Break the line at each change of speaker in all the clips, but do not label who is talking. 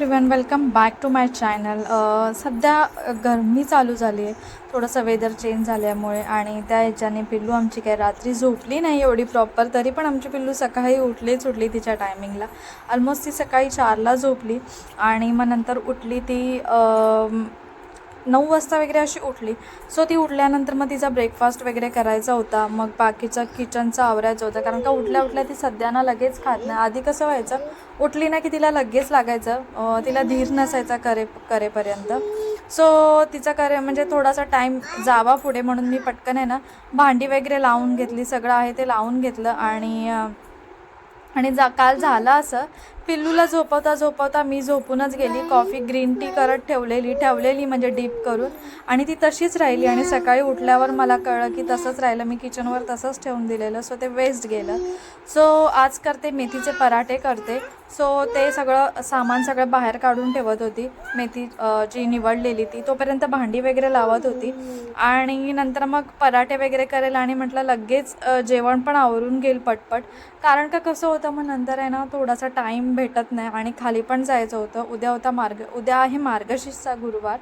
Everyone welcome back to my channel सध्या गरमी चालू झाली आहे. थोडंसं वेदर चेंज झाल्यामुळे आणि त्या ह्याच्याने पिल्लू आमची काय रात्री झोपली नाही एवढी प्रॉपर तरी पण आमची पिल्लू सकाळी उठलीच उठली तिच्या टायमिंगला ऑलमोस्ट ती सकाळी चारला झोपली आणि मग नंतर उठली ती नऊ वाजता वगैरे अशी उठली. सो ती उठल्यानंतर मग तिचा ब्रेकफास्ट वगैरे करायचा होता. मग बाकीचं किचनचा आवरायचं होतं. कारण का उठल्या उठल्या ती सध्या ना लगेच खात नाही. आधी कसं व्हायचं उठली ना की तिला लगेच लागायचं तिला धीर नसायचा करे करेपर्यंत. सो तिचा करे म्हणजे थोडासा टाईम जावा पुढे म्हणून मी पटकन आहे ना भांडी वगैरे लावून घेतली सगळं आहे ते लावून घेतलं आणि आणि जा काल झालं असं पिल्लूला झोपवता झोपवता मी झोपूनच गेली. कॉफी ग्रीन टी करत ठेवलेली ठेवलेली म्हणजे डीप करून. आणि ती तशीच राहिली आणि सकाळी उठल्यावर मला कळलं की तसंच राहिलं. मी किचनवर तसंच ठेवून दिलेलं. सो ते वेस्ट गेलं. सो आज करते मेथीचे पराठे करते. सो ते सगळं सामान सगळं बाहेर काढून ठेवत होती. मेथी जी निवडलेली ती तोपर्यंत भांडी वगैरे लावत होती. आणि नंतर मग पराठे वगैरे करेल आणि म्हटलं लगेच जेवण पण आवरून घेईल पटपट. कारण का कसं होतं मग नंतर आहे ना थोडासा टाईम भेटत नाही आणि खाली पण जायचं होतं. उद्या होता मार्ग उद्या आहे मार्गशीर्षचा गुरुवार.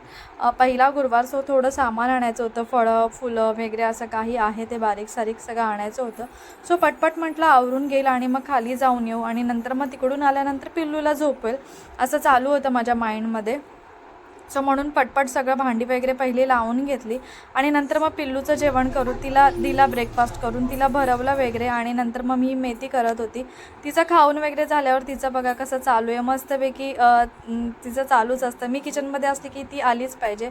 पहिला गुरुवार सो थोडं सामान आणायचं होतं फळं फुलं वगैरे असं काही आहे ते बारीक सारीक सगळं आणायचं होतं. सो पटपट म्हटलं आवरून घेईल आणि मग खाली जाऊन येऊ आणि नंतर मग तिकडून आल्यानंतर पिल्लूला झोपेल. असं चालू होतं माझ्या माइंडमध्ये सो म्हणून पटपट सगळं भांडी वगैरे पहिली लावून घेतली. आणि नंतर मग पिल्लूचं जेवण करून तिला दिला ब्रेकफास्ट करून तिला भरवलं वगैरे आणि नंतर मग मी मेथी करत होती. तिचं खाऊन वगैरे झाल्यावर तिचं बघा कसं चालू आहे. मस्तपैकी तिचं चालूच असतं. मी किचनमध्ये असते की ती आलीच पाहिजे.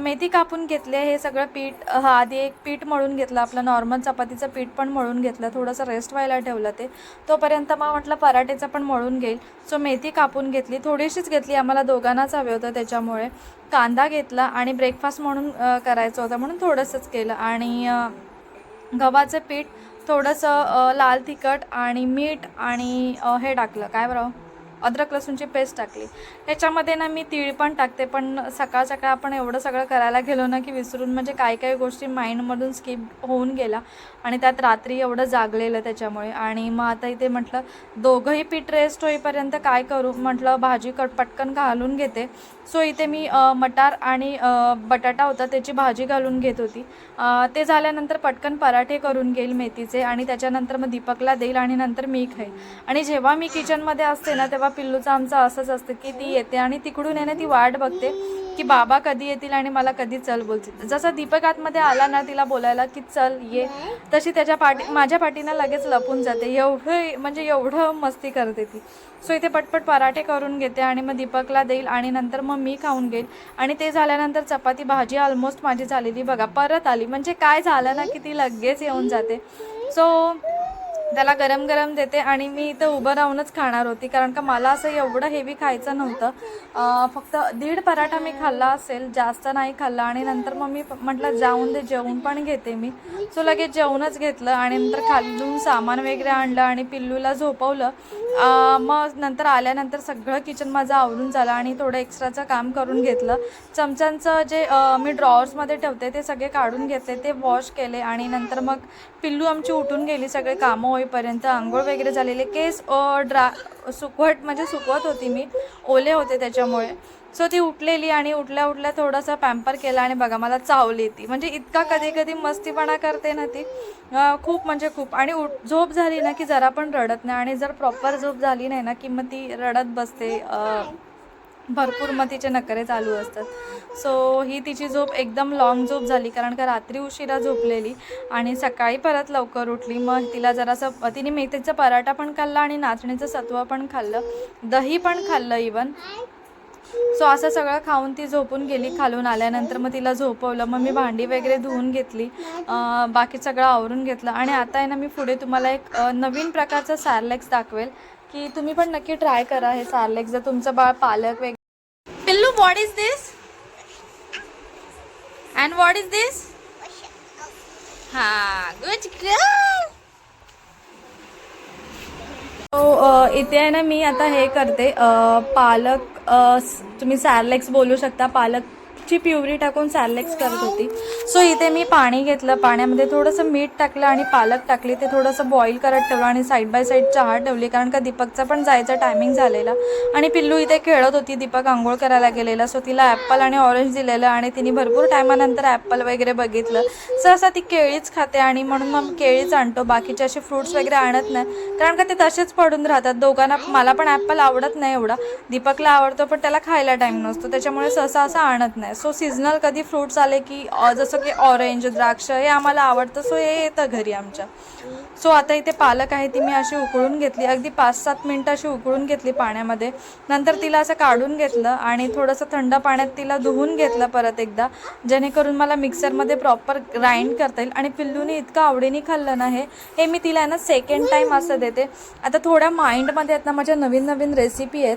मेथी कापून घेतले हे सगळं पीठ हा आधी एक पीठ मळून घेतलं. आपलं नॉर्मल चपातीचं पीठ पण मळून घेतलं. थोडंसं रेस्ट व्हायला ठेवलं ते. तोपर्यंत मग म्हटलं पराठेचं पण मळून घेईल. सो मेथी कापून घेतली. थोडीशीच घेतली. आम्हाला दोघांनाच हवे होतं. त्याच्यामुळे कांदा घेतला आणि ब्रेकफास्ट म्हणून करायचं होतं म्हणून थोडंसंच केलं. आणि गव्हाचं पीठ थोडंसं लाल तिखट आणि मीठ आणि हे टाकलं. काय बरं? अद्रक लसूणची पेस्ट टाकली. ह्याच्यामध्ये ना मी तीळ पण टाकते पण सकाळ सकाळ आपण एवढं सगळं करायला गेलो ना की विसरून म्हणजे काही काही गोष्टी माइंडमधून स्किप होऊन गेला आणि त्यात रात्री एवढं जागलेलं त्याच्यामुळे. आणि मग आता इथे म्हटलं दोघंही पीठ रेस्ट होईपर्यंत काय करू? म्हटलं भाजी कट पटकन घालून घेते. सो इथे मी मटार आणि बटाटा होता त्याची भाजी घालून घेत होती. ते झाल्यानंतर पटकन पराठे करून घेईल मेथीचे आणि त्याच्यानंतर मग दीपकला देईल आणि नंतर मी खाईल. आणि जेव्हा मी किचनमध्ये असते ना तेव्हा पिल्लूचं आमचं असंच असतं की ती येते आणि तिकडून येणे ती वाट बघते की बाबा कधी येतील आणि मला कधी चल बोलतील. जसं दीपक आतमध्ये आला ना तिला बोलायला की चल ये. तशी त्याच्या पाठी माझ्या पाठीनं लगेच लपून जाते. एवढं म्हणजे एवढं मस्ती करते ती. सो इथे पटपट पराठे करून घेते आणि मग दीपकला देईल आणि नंतर मग मी खाऊन घेईल आणि ते झाल्यानंतर चपाती भाजी ऑलमोस्ट माझी झालेली. बघा परत आली. म्हणजे काय झालं ना की ती लगेच येऊन जाते. सो त्याला गरम गरम देते आणि मी इथं उभं राहूनच खाणार होती. कारण का मला असं एवढं हेवी खायचं नव्हतं. फक्त दीड पराठा मी खाल्ला असेल जास्त नाही खाल्ला. आणि नंतर मग मी म्हटलं जाऊन दे जेवून पण घेते मी. सो लगेच जेवूनच घेतलं आणि नंतर खालून सामान वगैरे आणलं आणि पिल्लूला झोपवलं. मग नंतर आल्यानंतर सगळं किचन माझं आवरून झालं आणि थोडं एक्स्ट्राचं काम करून घेतलं. चमच्यांचं जे मी ड्रॉवर्समध्ये ठेवते ते सगळे काढून घेतले ते वॉश केले आणि नंतर मग पिल्लू आमची उठून गेली सगळे कामं होईपर्यंत आंघोळ वगैरे झालेले. केस ड्रा सुकवट म्हणजे सुकवत होती मी. ओले होते त्याच्यामुळे. सो ती उठलेली आणि उठल्या उठल्या थोडंसं पॅम्पर केला आणि बघा मला चावली ती. म्हणजे इतका कधी कधी मस्तीपणा करते ना ती. खूप म्हणजे खूप. आणि उठ झोप झाली ना की जरा पण रडत नाही. आणि जर प्रॉपर झोप झाली नाही ना की मग ती रडत बसते भरपूर मग तिचे नखरे चालू असतात. सो ही तिची झोप एकदम लॉंग झोप झाली कारण का रात्री उशिरा झोपलेली आणि सकाळी परत लवकर उठली. मग तिला जरासं तिने मेथीचा पराठा पण खाल्ला आणि नाचणीचं सत्व पण खाल्लं. दही पण खाल्लं इवन सो असं सगळं खाऊन ती झोपून गेली खालून आल्यानंतर मग तिला झोपवलं. मग मी भांडी वगैरे धुवून घेतली बाकी सगळं आवरून घेतलं. आणि आता आहे ना मी पुढे तुम्हाला एक नवीन प्रकारचं सॅरलेक्स दाखवेल की तुम्ही पण नक्की ट्राय करा हे सॅरलेक्स जर तुमचं बाळ पालक वगैरे पिल्लू what is this and what is this हा गुड गर्ल इथे आहे ना मी आता हे करते. पालक तुम्ही सॅरलेक्स बोलू शकता. पालक ची प्युरी टाकून सॅलेक्स करत होती. सो इथे मी पाणी घेतलं. पाण्यामध्ये थोडंसं मीठ टाकलं आणि पालक टाकली. ते थोडंसं बॉईल करत ठेवलं आणि साईड बाय साईड चहा ठेवली. कारण का दीपकचा पण जायचा टायमिंग झालेला. आणि पिल्लू इथे खेळत होती. दीपक आंघोळ करायला गेलेला. सो तिला ॲप्पल आणि ऑरेंज दिलेलं आणि तिने भरपूर टायमानंतर ॲप्पल वगैरे बघितलं. सहसा ती केळीच खाते आणि म्हणून मग केळीच आणतो. बाकीचे असे फ्रुट्स वगैरे आणत नाही. कारण का ते तसेच पडून राहतात. दोघांना मला पण ॲप्पल आवडत नाही एवढा. दीपकला आवडतो पण त्याला खायला टाईम नसतो. त्याच्यामुळे सहसा असं आणत नाही. सो सीझनल कधी फ्रुट्स आले की जसं की ऑरेंज द्राक्ष हे आम्हाला आवडतं. सो हे येतं घरी आमच्या. सो आता इथे पालक आहे ती मी अशी उकळून घेतली. अगदी पाच सात मिनटं अशी उकळून घेतली पाण्यामध्ये. नंतर तिला असं काढून घेतलं आणि थोडंसं थंड पाण्यात तिला धुवून घेतलं परत एकदा जेणेकरून मला मिक्सरमध्ये प्रॉपर ग्राइंड करता येईल. आणि पिल्लूने इतकं आवडीने खाल्लं ना हे हे मी तिला आहे ना सेकंड टाईम असं देते. आता थोड्या माइंडमध्ये आहेत ना माझ्या नवीन नवीन रेसिपी आहेत.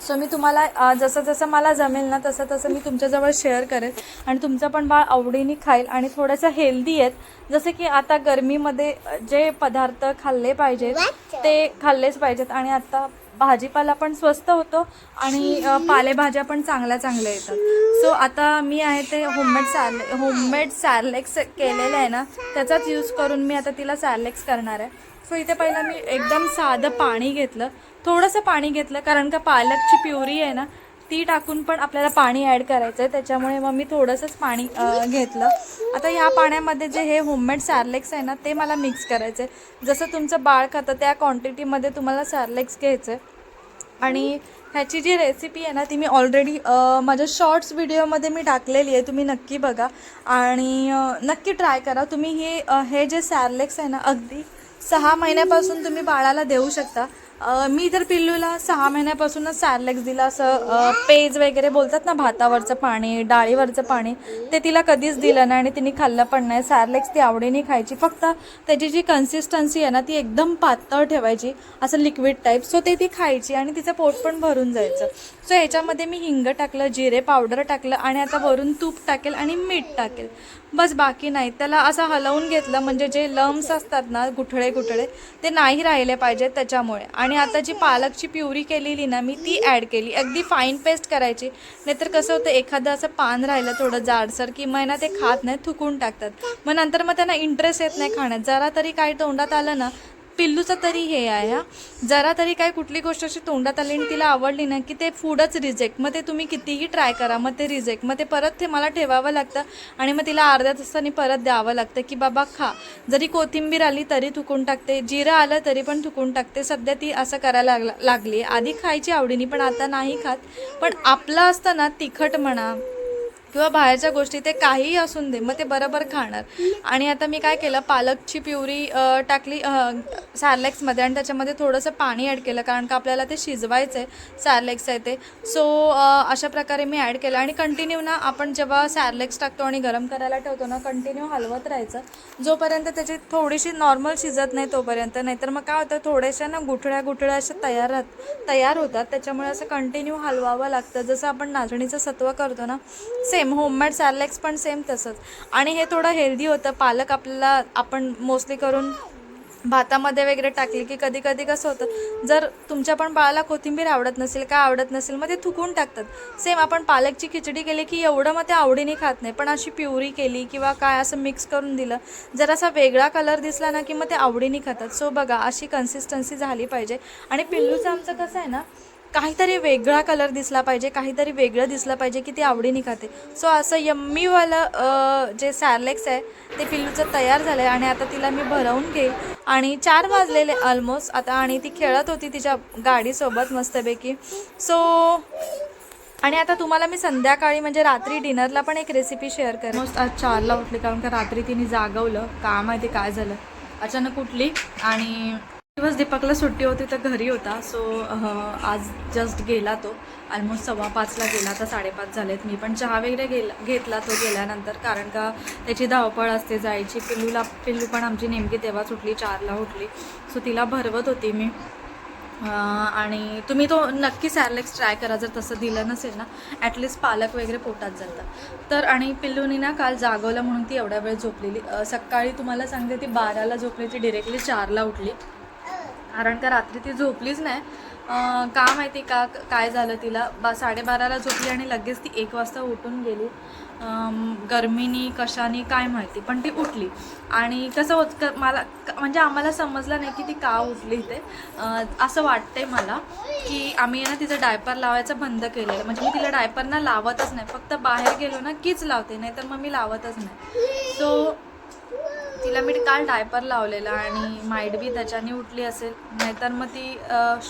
सो मी तुम्हाला जसं जसं मला जमेल ना तसं तसं मी तुमच्याजवळ शेअर करेन आणि तुमचं पण बाळ आवडीने खाईल आणि थोडंसं हेल्दी आहेत. जसं की आता गरमीमध्ये जे पदार्थ खाल्ले पाहिजेत ते खाल्लेच पाहिजेत. आणि आता भाजीपाला पण स्वस्त होतो आणि पालेभाज्या पण चांगल्या चांगल्या येतात. सो आता मी आहे ते होममेड सॅरले होममेड सॅरलेक्स केलेलं आहे ना त्याचाच यूज करून मी आता तिला सॅरलेक्स करणार आहे. सो इथे पहिलं मी एकदम साधं पाणी घेतलं. थोडंसं पाणी घेतलं कारण का पालकची प्युरी आहे ना ती टाकून पण आपल्याला पाणी ॲड करायचं आहे त्याच्यामुळे मग मी थोडंसंच पाणी घेतलं. आता ह्या पाण्यामध्ये जे हे होममेड सॅरलेक्स आहे ना ते मला मिक्स करायचं आहे जसं तुमचं बाळ खातं त्या क्वांटिटीमध्ये तुम्हाला सॅरलेक्स घ्यायचं आहे आणि ह्याची जी रेसिपी आहे ना ती मी ऑलरेडी माझ्या शॉर्ट्स व्हिडिओमध्ये मी टाकलेली आहे तुम्ही नक्की बघा. आणि नक्की ट्राय करा. तुम्ही हे हे जे सॅरलेक्स आहे ना अगदी सहा महिन्यापासून तुम्ही बाळाला देऊ शकता. मी तर पिल्लूला सहा महिन्यापासूनच सॅरलेक्स दिला असं पेज वगैरे बोलतात ना भातावरचं पाणी डाळीवरचं पाणी ते तिला कधीच दिलं नाही आणि तिने खाल्लं पण नाही. सॅरलेक्स ती आवडीने खायची. फक्त त्याची जी कन्सिस्टन्सी आहे ना ती एकदम पातळ ठेवायची असं लिक्विड टाईप सो ते ती खायची आणि तिचं पोट पण भरून जायचं. सो ह्याच्यामध्ये मी हिंग टाकलं जिरे पावडर टाकलं आणि आता वरून तूप टाकेल आणि मीठ टाकेल. बस बाकी नाही. त्याला असं हलवून घेतलं म्हणजे जे लम्स असतात ना गुठळे गुठळे ते नाही राहिले पाहिजेत त्याच्यामुळे. आणि आता जी पालकची प्युरी केलेली ना मी ती ॲड केली. अगदी फाईन पेस्ट करायची. नाहीतर कसं होतं एखादं असं पान राहिलं थोडं जाडसर की मग ना ते खात नाही थुकून टाकतात. मग नंतर मग त्यांना इंटरेस्ट येत नाही खाण्यात. जरा तरी काही तोंडात आलं ना पिल्लूचं तरी हे आहे हा. जरा तरी काय कुठली गोष्ट अशी तोंडात आली आणि तिला आवडली ना की ते फूडच रिजेक्ट मग ते तुम्ही कितीही ट्राय करा मग ते रिजेक्ट मग ते परत ते मला ठेवावं लागतं आणि मग तिला अर्ध्या तासाने परत द्यावं लागतं की बाबा खा. जरी कोथिंबीर आली तरी थुकून टाकते जिरं आलं तरी पण थुकून टाकते. सध्या ती असं करायला लागला लागली आधी खायची आवडीने पण आता नाही खात. पण आपलं असतं ना तिखट म्हणा किंवा बाहेरच्या गोष्टी ते काहीही असून दे मग ते बरोबर खाणार. आणि आता मी काय केलं पालकची प्युरी टाकली सॅरलेक्समध्ये आणि त्याच्यामध्ये थोडंसं पाणी ॲड केलं कारण का आपल्याला ते शिजवायचं आहे सॅरलेक्स आहे ते. सो अशा प्रकारे मी ॲड केलं आणि कंटिन्यू ना आपण जेव्हा सॅरलेक्स टाकतो आणि गरम करायला ठेवतो ना कंटिन्यू हलवत राहायचं. जोपर्यंत त्याची थोडीशी नॉर्मल शिजत नाही तोपर्यंत नाहीतर मग काय होतं थोड्याशा ना गुठळ्या गुठळ्या अशा तयार राहत तयार होतात. त्याच्यामुळे असं कंटिन्यू हलवावं लागतं. जसं आपण नाचणीचं सत्व करतो ना से सेम होममेड सॅलेक्स पण सेम तसंच. आणि हे थोडं हेल्दी होतं. पालक आपल्याला आपण मोस्टली करून भातामध्ये वगैरे टाकली की कधी कधी कसं होतं जर तुमच्या पण बाळाला कोथिंबीर आवडत नसेल काय आवडत नसेल मग ते थुकून टाकतात. सेम आपण पालकची खिचडी केली की एवढं मग ते आवडीने खात नाही पण अशी प्युरी केली किंवा काय असं मिक्स करून दिलं जर असा वेगळा कलर दिसला ना की मग ते आवडीने खातात. सो बघा अशी कन्सिस्टन्सी झाली पाहिजे. आणि पिल्लूचं आमचं कसं आहे ना काहीतरी वेगळा कलर दिसला पाहिजे काहीतरी वेगळं दिसलं पाहिजे की ती आवडीने खाते. सो असं यम्मीवालं जे सॅरलेक्स आहे ते पिल्लूचं तयार झालं आहे आणि आता तिला मी भरवून घेईल. आणि चार वाजलेले ऑलमोस्ट आता आणि ती खेळत होती तिच्या गाडीसोबत मस्तपैकी. सो आणि आता तुम्हाला मी संध्याकाळी म्हणजे रात्री डिनरला पण एक रेसिपी शेअर करेन. मस्त आज चारला उठली कारण का रात्री तिने जागवलं. का माहिती काय झालं? अचानक उठली आणि दिवस दीपकला सुट्टी होती तर घरी होता. सो आज जस्ट गेला तो. ऑलमोस्ट सव्वा पाचला गेला. तर साडेपाच झालेत. मी पण चहा वगैरे गेला घेतला तो गेल्यानंतर. कारण का त्याची धावपळ असते जायची. पिल्लूला पिल्लू पण आमची नेमकी तेव्हा सुटली चारला उठली. सो तिला भरवत होती मी. आणि तुम्ही तो नक्की सॅरलेक्स ट्राय करा. जर तसं दिलं नसेल ना ॲटलिस्ट पालक वगैरे पोटात जातात. तर आणि पिल्लूनी ना काल जागवलं म्हणून ती एवढ्या वेळ झोपलेली. सकाळी तुम्हाला सांगते ती बाराला झोपली. ती डिरेक्टली चारला उठली. कारण का रात्री ती झोपलीच नाही. का माहिती का काय झालं तिला? बा साडेबाराला झोपली आणि लगेच ती एक वाजता उठून गेली. गरमीनी कशानी काय माहिती. पण ती उठली. आणि कसं होत क- मला म्हणजे आम्हाला समजलं नाही की ती का उठली ते असं वाटतंय मला की आम्ही आहे ना तिचं डायपर लावायचं बंद केलेलं. म्हणजे मी तिला डायपर ना लावतच नाही. फक्त बाहेर गेलो ना कीच लावते. नाही तर मग मी लावतच नाही. सो तिला मी काल डायपर लावलेला आणि माइट बी त्याच्याने उठली असेल. नाहीतर मग ती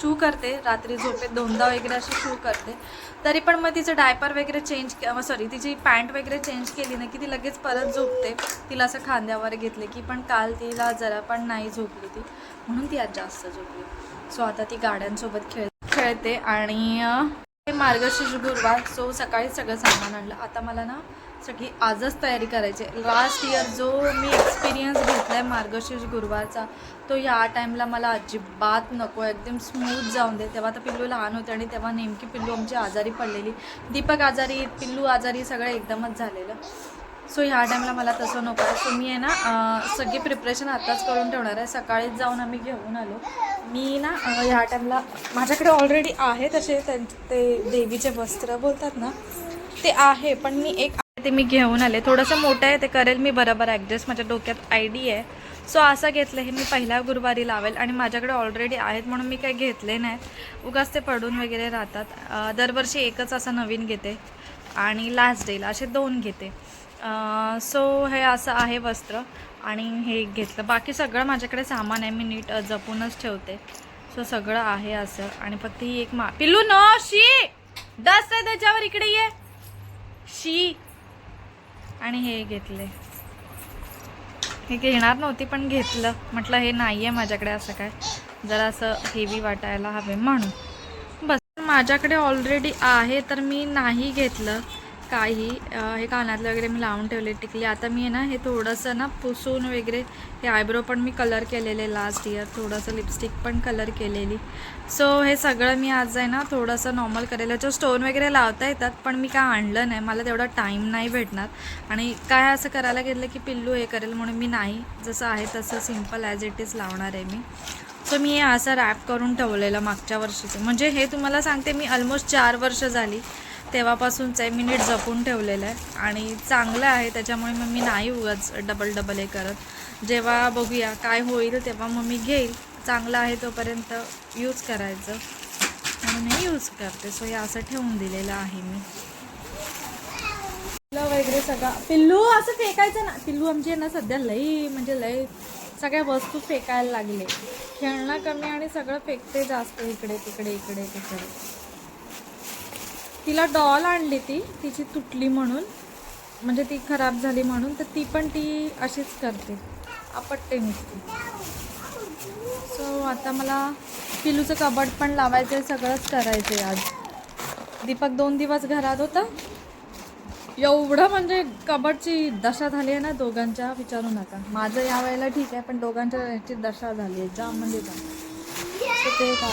शू करते. रात्री झोपेत दोनदा वगैरे अशी शू करते. तरी पण मग तिचं डायपर वगैरे चेंज सॉरी तिची पॅन्ट वगैरे चेंज केली ना की ती लगेच परत झोपते. तिला असं खांद्यावर घेतले की पण काल तिला जरा पण नाही झोपली ती. म्हणून ती आज जास्त झोपली. सो आता ती गाड्यांसोबत खेळ खेळते आणि मार्गशीर्ष गुरुवार सो सकाळी सगळं सामान आणलं. आता मला ना सगळी आजच तयारी करायची. लास्ट इयर जो मी एक्सपिरियन्स घेतला आहे मार्गशीर्ष गुरुवारचा तो या टाईमला मला अजिबात नको. एकदम स्मूथ जाऊन दे. तेव्हा तर पिल्लू लहान होते आणि तेव्हा नेमकी पिल्लू आमची आजारी पडलेली. दीपक आजारी पिल्लू आजारी सगळं एकदमच झालेलं. सो ह्या टाईमला मला तसं नको आहे. सो मी आहे ना सगळी प्रिपरेशन आत्ताच करून ठेवणार आहे. सकाळीच जाऊन आम्ही घेऊन आलो. मी ना ह्या टाईमला माझ्याकडे ऑलरेडी आहे तसे त्यां ते देवीचे वस्त्र बोलतात ना ते आहे. पण मी एक ते मी घेऊन आले. थोडंसं मोठं आहे ते करेल मी बरोबर ॲडजस्ट माझ्या डोक्यात आयडी आहे. सो असं घेतलं हे मी पहिल्या गुरुवारी लावेल आणि माझ्याकडे ऑलरेडी आहेत म्हणून मी काही घेतले नाहीत उगाच ते पडून वगैरे राहतात. दरवर्षी एकच असं नवीन घेते आणि लास्ट डेला असे दोन घेते. सो हे असं आहे वस्त्र आणि हे घेतलं. बाकी सगळं माझ्याकडे सामान आहे. मी नीट जपूनच ठेवते. सो सगळं आहे असं. आणि फक्त ही एक मा पिल्लू न शी! डस्ट आहे त्याच्यावर. इकडे ये. शी! आणि हे घेतले. हे घेणार नव्हती पण घेतलं. म्हटलं हे नाही आहे माझ्याकडे असं काय? जरा असं हेवी वाटायला हवे म्हणून. बस माझ्याकडे ऑलरेडी आहे तर मी नाही घेतलं. काही हे कानातलं वगैरे मी लावून ठेवले टिकली. आता मी आहे ना हे थोडंसं ना पुसून वगैरे हे आयब्रो पण मी कलर केलेले लास्ट इयर थोडंसं लिपस्टिक पण कलर केलेली. सो हे सगळं मी आज आहे ना थोडंसं नॉर्मल करेल. याच्यावर स्टोन वगैरे लावता येतात पण मी काय आणलं नाही. मला तेवढा टाईम नाही भेटणार. आणि काय असं करायला घेतलं की पिल्लू हे करेल म्हणून मी नाही. जसं आहे तसं सिंपल ॲज इट इज लावणार आहे मी. सो मी हे असं रॅप करून ठेवलेलं मागच्या वर्षीचं. म्हणजे हे तुम्हाला सांगते मी ऑलमोस्ट चार वर्ष झाली. तेव्हापासूनच आहे. मी नीट जपून ठेवलेलं आहे. आणि चांगलं आहे. त्याच्यामुळे मग मी नाही उगाच डबल डबल हे करत. जेव्हा बघूया काय होईल तेव्हा मग मी घेईल. चांगलं आहे तोपर्यंत यूज करायचं. म्हणून हे यूज करते. सो हे असं ठेवून दिलेलं आहे मी. पिल्लं वगैरे सगळं. पिल्लू असं फेकायचं ना. पिल्लू आमची आहे ना सध्या लई म्हणजे लई सगळ्या वस्तू फेकायला लागले. खेळणं कमी आणि सगळं फेकते जास्त इकडे तिकडे इकडे तिकडे. तिला डॉल आणली ती तिची तुटली म्हणून. म्हणजे ती खराब झाली म्हणून तर ती पण ती अशीच करते. आपटते नुसती. सो आता मला पिलूचं कबड पण लावायचं आहे सगळंच करायचं आहे आज. दीपक दोन दिवस घरात होता. एवढं म्हणजे कबडची दशा झाली आहे ना दोघांच्या विचारू नका. माझं या वेळेला ठीक आहे पण दोघांच्या याची दशा झाली आहे जाम म्हणजे जाम. ते एक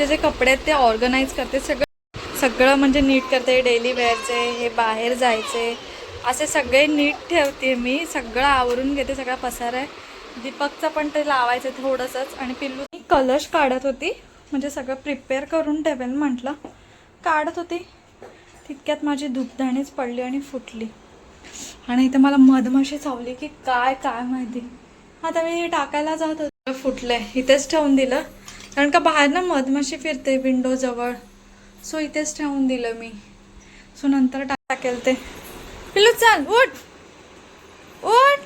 आवरायचं जे कपडे आहेत ते ऑर्गनाईज करते सगळं सगळं म्हणजे नीट करते डेली वेअरचे हे बाहेर जायचे असे सगळे नीट ठेवते मी सगळं आवरून घेते सगळा पसार आहे. दीपकचं पण ते लावायचं थोडंसंच आणि पिल्लू मी कलश काढत होती म्हणजे सगळं प्रिपेअर करून ठेवेल म्हटलं. काढत होती. तितक्यात माझी धूपधाणीच पडली आणि फुटली. आणि इथं मला मधमाशी चावली की काय काय माहिती. आता मी हे टाकायला जात होते. फुटले इथेच ठेवून दिलं. कारण का बाहेर ना मधमाशी फिरते विंडो जवळ. सो इथेच ठेवून दिलं मी. सो नंतर टाकेल ते. पिल्लू चाल उठ! उठ!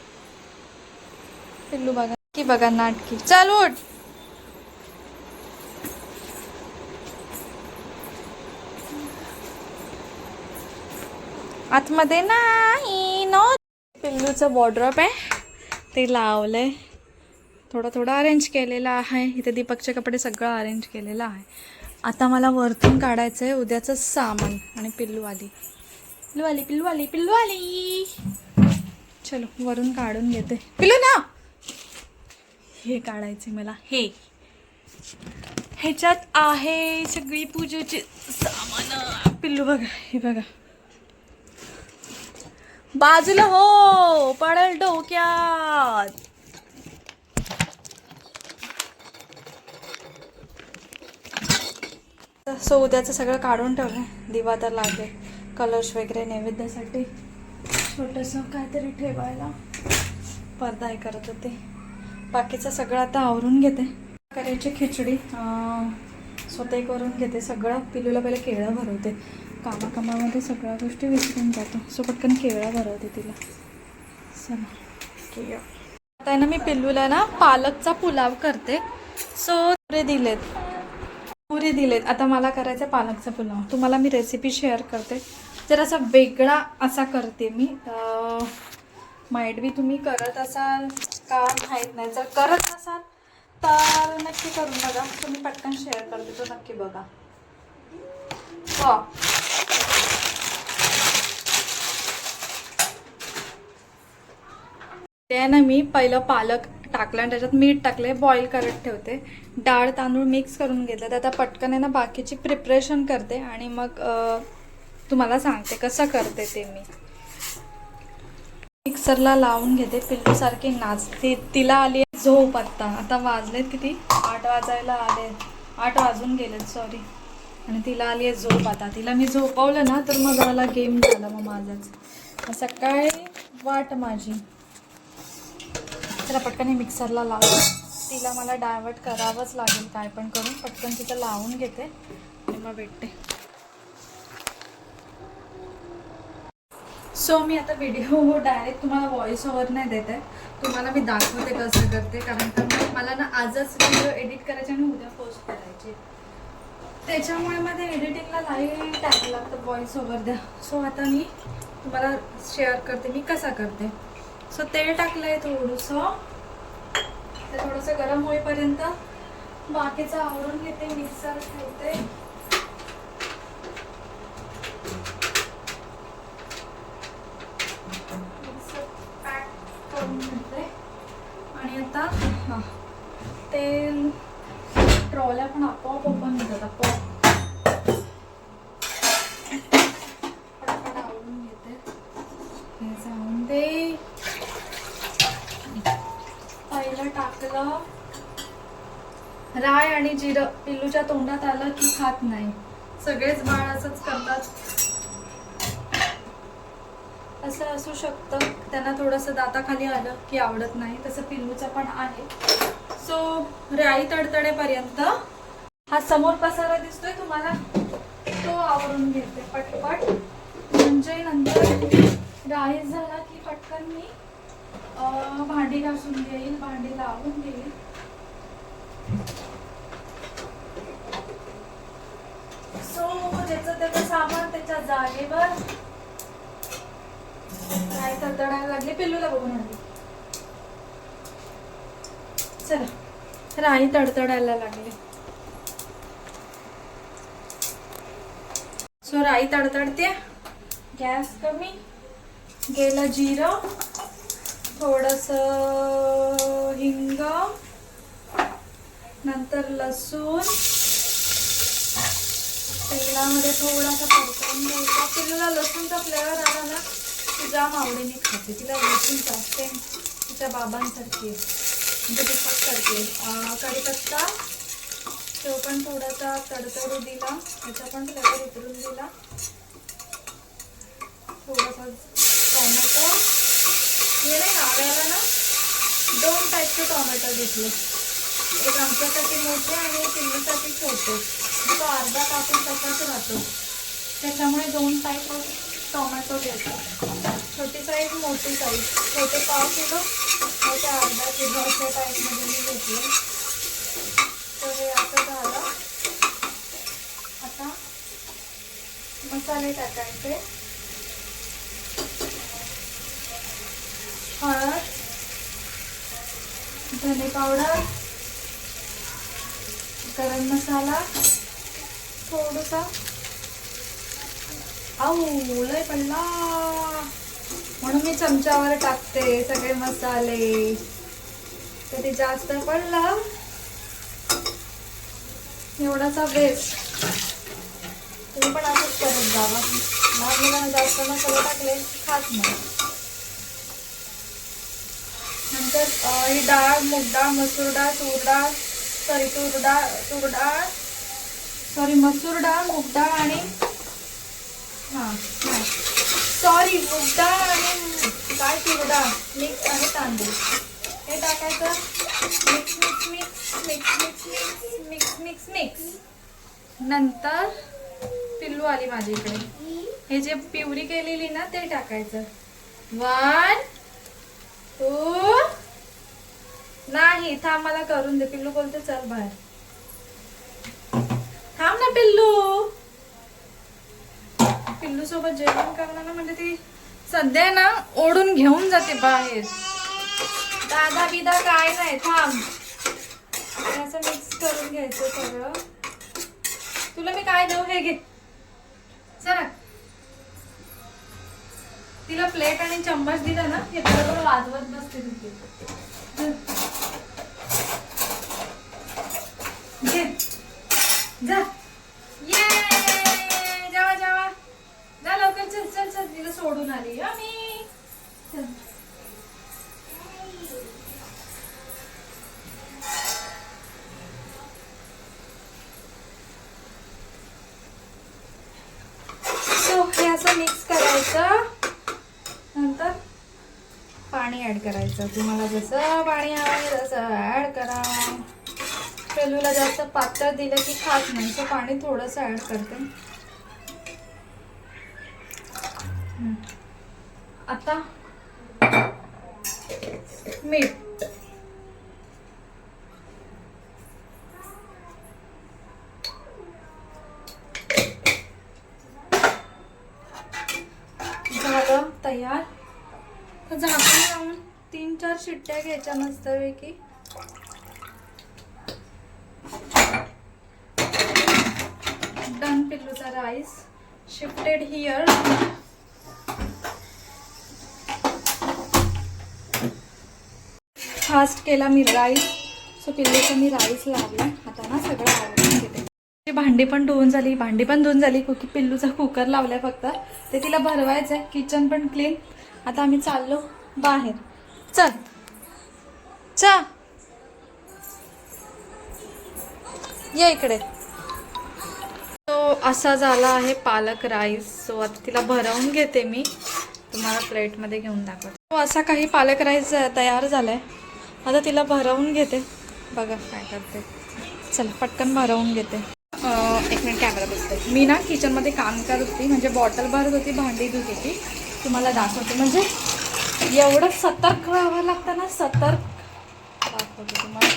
पिल्लू बघा की बघा नाटकी. चाल उठ! आतमध्ये नाही नो पिल्लूचं वॉर्ड्रॉप आहे. ते लावलंय. थोडं थोडं अरेंज केलेलं आहे. इथे दीपकचे कपडे सगळं अरेंज केलेलं आहे. आता मला वरतून काढायचं आहे उद्याचं सामान आणि पिल्लूवाली. पिल्लूवाली पिल्लूवाली पिल्लूवाली! चलो वरून काढून घेते. पिल्लू ना! हे काढायचे मला. हे. ह्याच्यात आहे सगळी पूजेची सामान. पिल्लू बघा हे बघा. बाजूला हो पडल डोक्यात. सो उद्याचं सगळं काढून ठेवलं दिवा तर लागेल. कलर्स वगैरे नैवेद्यासाठी. छोटंसं काहीतरी ठेवायला पडदा हे करत होते. बाकीचं सगळं आता आवरून घेते. करायची खिचडी स्वतः करून घेते. सगळं पिलूला पहिले केळं भरवते. कामाकामामध्ये सगळ्या गोष्टी विसरून जातो. सो पटकन केळं भरवते तिला. चला. केळं. आता आहे ना मी पिल्लूला ना पालकचा पुलाव करते. सो दिलेत. पुरी दिलेत. आता मला करायचं पालकचा पुलाव. तुम्हाला मी रेसिपी शेअर करते. जर असा वेगळा असा करते मी. माइट बी तुम्ही करत असाल का माहीत नाही. जर करत असाल तर नक्की करून बघा. तुम्ही पटकन शेअर करते तो नक्की बघा. हो. ते ना मी पहिलं पालक टाकलं आणि त्याच्यात मीठ टाकले बॉईल करत ठेवते. डाळ तांदूळ मिक्स करून घेतलं. तर आता पटकन आहे ना बाकीची प्रिपरेशन करते आणि मग तुम्हाला सांगते कसं करते ते मी. मिक्सरला लावून घेते पिल्लूसारखी नाचते. तिला आली आहे झोप आत्ता आता वाजलेत किती? आठ वाजायला आले. आठ वाजून गेलेत सॉरी आणि तिला आली आहे झोप आता. तिला मी झोपवलं ना तर मग मला गेम झाला मग माझाच. सकाळी वाट माझी. तिला पटकन हे मिक्सरला लावून तिला मला डायवर्ट करावंच लागेल काय पण करून. पटकन तिथं लावून घेते. आणि मग भेटते. सो मी आता व्हिडिओ डायरेक्ट तुम्हाला व्हॉइस ओव्हर नाही देत आहे. तुम्हाला मी दाखवते कसं करते. कारण का मला ना आजच व्हिडिओ एडिट करायचे आणि उद्या पोस्ट करायचे त्याच्यामुळे मध्ये एडिटिंगला नाही टाईम लागतं. व्हॉइस ओव्हर द्या. सो आता मी तुम्हाला शेअर करते. मी कसा करते? सो तेल टाकलं आहे थोडंसं. ते थोडंसं गरम होईपर्यंत बाकीचं आवरून घेते मिक्सर ठेवते. पॅक करून आणि आता हां तेल ट्रॉल्या पण आपोआप ओपन होतात आपोआप पटकन आवरून घेते हे जाऊन दे पहिलं टाकलं राय आणि जिरं पिल्लूच्या तोंडात आलं की खात नाही. सगळेच बाळ असंच करतात. असं असू शकतं. त्यांना थोडंसं दाताखाली आलं की आवडत नाही. तसं पिल्लूचं पण आहे. सो राई तडतडेपर्यंत हा समोर पसारा दिसतोय तुम्हाला? तो आवरून घेते पटपट. म्हणजे नंतर राई झाला की पटकन मी अं, भांडी घासून घेईल भांडी लावून घेईल. सो ज्याचं त्याचं सामान त्याच्या जागेवर राई तडतडायला लागली पिल्लूला बघून आली चला राई तडतडायला लागली. सो राई तडतडते. गॅस कमी गेलं जिरं थोडस हिंग नंतर लसूण तेलामध्ये थोडासा परतवून घ्यायचा. तिला लसूणचा फ्लेवर आला ना ती जाम आवडीने खाते. तिला लसूण चालते तिच्या बाबांसारखी म्हणजे तिखटसारखी आहे. कढीपत्ता तो पण थोडासा तडतडू दिला. त्याचा पण फ्लेवर उतरून दिला. थोडासा टोमॅटो. हे नाही आवडायला ना दोन टाईपचे टोमॅटो घेतले एक आमच्यासाठी मोठे आणि एक पिल्लूसाठी छोटे. तो अर्धा कापून तसाच राहतो. त्याच्यामुळे दोन टाईप टोमॅटो घेतो छोटी साईज मोठी साईज छोटे पाव किलो मोठे अर्धा किलो अशा टाईपमध्ये मी घेतले. तर हे असं झालं. आता मसाले टाकायचे. हळद धने पावडर गरम मसाला थोडसा. आऊ लय पडला. म्हणून मी चमच्यावर टाकते सगळे मसाले. कधी जास्त पडला. एवढासा वेस्ट तुम्ही पण असंच करत जावा लहान मुलांना जास्त मसाले टाकले खात नाही. नंतर ही डाळ मूग डाळ मसूर डाळ तूर डाळ सॉरी तूर डाळ तूर डाळ सॉरी मसूर डाळ मूग डाळ आणि हां सॉरी मूग डाळ आणि काय तूर डाळ मिक्स आणि तांदूळ. हे टाकायचं. Mix mix mix mix mix mix mix mix mix नंतर पिल्लू आली माझ्या इकडे हे जे पिवरी केलेली ना ते टाकायचं. वन टू नाही थांब मला करून दे. पिल्लू बोलते चल बाहेर. थांब ना पिल्लू. पिल्लू सोबत जेवण करणार ना म्हणजे ती सध्या ना ओढून घेऊन जाते बाहेर. दादा बिदा काय नाही थांब. असं मिक्स करून घ्यायचं सगळं. तुला मी काय देऊ हे घे. चला. तिला प्लेट आणि चम्मच दिला ना हे बरोबर वाजवत बसते तिथे. करायचं तुम्हाला जसं पाणी हवं आहे तसं ऍड करा. पेलूला जास्त पातळ दिलं की खात नाही सो पाणी थोडंसं ऍड करते हम्म. आता मीठ झालं तयार तर झाकण लावून सुट्ट्या घ्यायच्या मस्तपैकी डन पिल्लूचा राईस शिफ्टेड हिअर फास्ट केला मी राईस सो पिल्लूचा मी राईस लावला आता ना सगळं आवडून घेते ती भांडी पण धुवून झाली. भांडी पण धुवून झाली. कुकी पिल्लूचा कुकर लावलाय फक्त. ते तिला भरवायचं आहे किचन पण क्लीन आता आम्ही चाललो बाहेर. चल. चा. ये इकडे. तो असा झाला आहे पालक राईस. सो आता तिला भरवून घेते मी. तुम्हाला प्लेटमध्ये घेऊन दाखवते. तो असा काही पालक राईस तयार झाला आहे आता तिला भरवून घेते. बघा काय करते. चल पटकन भरवून घेते. एक मिनिट कॅमेरा बसते मी ना किचनमध्ये काम करत होती. म्हणजे बॉटल भरत होती भांडी धुत होती. तुम्हाला दाखवते. म्हणजे एवढं सतर्क राहावं लागतं ना? सतर्क तुम्हाला.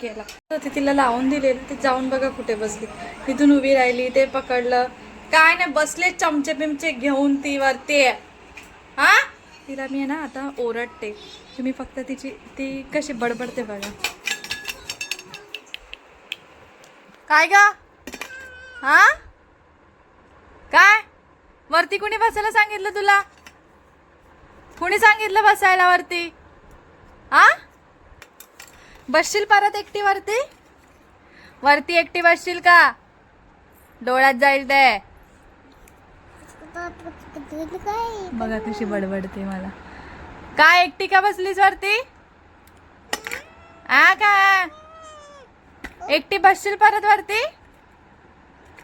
केला. तर ते तिला लावून दिलेलं ते जाऊन बघा कुठे बसली. तिथून उभी राहिली ते पकडलं. काय नाही बसले चमचे बिमचे घेऊन ती वरती. हा? तिला मी ना आता ओरडते. तुम्ही फक्त तिची ती कशी बडबडते बघा. काय ग? हा? काय? वरती कुणी बसायला सांगितलं तुला? कुणी सांगितलं बसायला वरती? आ? बसशील परत एकटी वरती वरती एकटी बसशील का? डोळ्यात जाईल ते. बघा कशी बडबडते मला. काय एकटी का बसलीस वरती? आ का? एकटी बसशील परत वरती?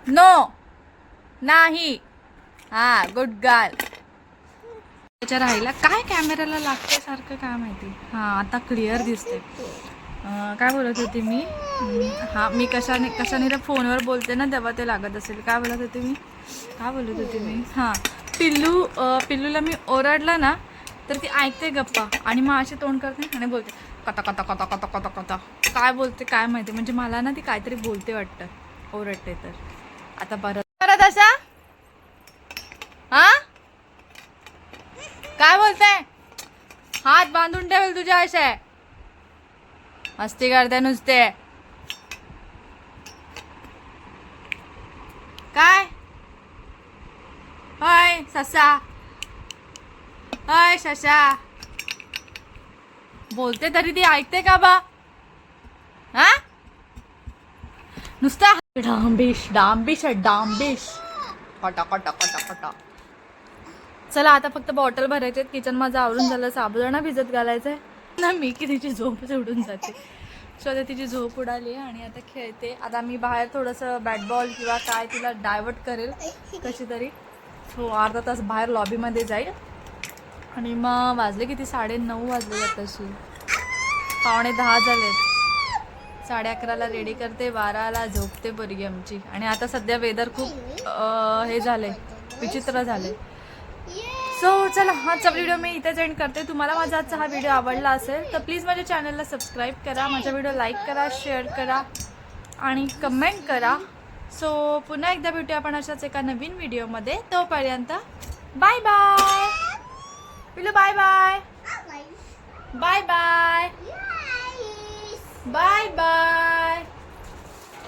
नो नाही. हा गुड गर्ल त्याच्या राहिला. काय कॅमेऱ्याला लागते सारखं काय माहिती? हा आता क्लिअर दिसते काय बोलत होती मी? हां हा मी कशाने कशाने तर फोनवर बोलते ना तेव्हा ते लागत असेल. काय बोलत होते मी? काय बोलत होते मी? हां पिल्लू पिल्लूला मी ओरडलं ना तर ती ऐकते गप्पा आणि मग अशी तोंड करते आणि बोलते कथा कथा कथा कथा कथा कथा. काय बोलते काय माहिती? म्हणजे मला ना ती काहीतरी बोलते वाटतं ओरडते तर. आता परत परत असा हा काय बोलते हात बांधून ठेवेल तुझ्या अशा मस्ती करते नुसते. काय? हय ससा हय शशा. बोलते तरी ती ऐकते का बा? हा? नुसता डांबिश डांबिश डांबिश. कटा कटा कटा कटा चला आता फक्त बॉटल भरायचे किचन माझं आवरून झालं साबुदाणा भिजत घालायचं आहे ना मी की तिची झोप उडून जाते. सो आता तिची झोप उडाली आहे आणि आता खेळते. आता मी बाहेर थोडंसं बॅट बॉल किंवा काय तिला डायवर्ट करेल कशी तरी. हो अर्धा तास बाहेर लॉबीमध्ये जाईल. आणि मग वाजले किती? साडे नऊ वाजले तशी पावणे दहा झालेत. साडे अकराला रेडी करते बाराला झोपते पोरगी आमची. आणि आता सध्या वेदर खूप हे झाले विचित्र झाले सो चला आजचा व्हिडिओ मी इथेच एंड करते. तुम्हाला माझा आजचा हा व्हिडिओ आवडला असेल तर प्लीज माझ्या चॅनलला सबस्क्राईब करा माझा व्हिडिओ लाईक करा शेअर करा आणि कमेंट करा. सो पुन्हा एकदा भेटूया आपण अशाच एका नवीन व्हिडिओमध्ये तोपर्यंत बाय बाय पिलू bye bye bye bye bye bye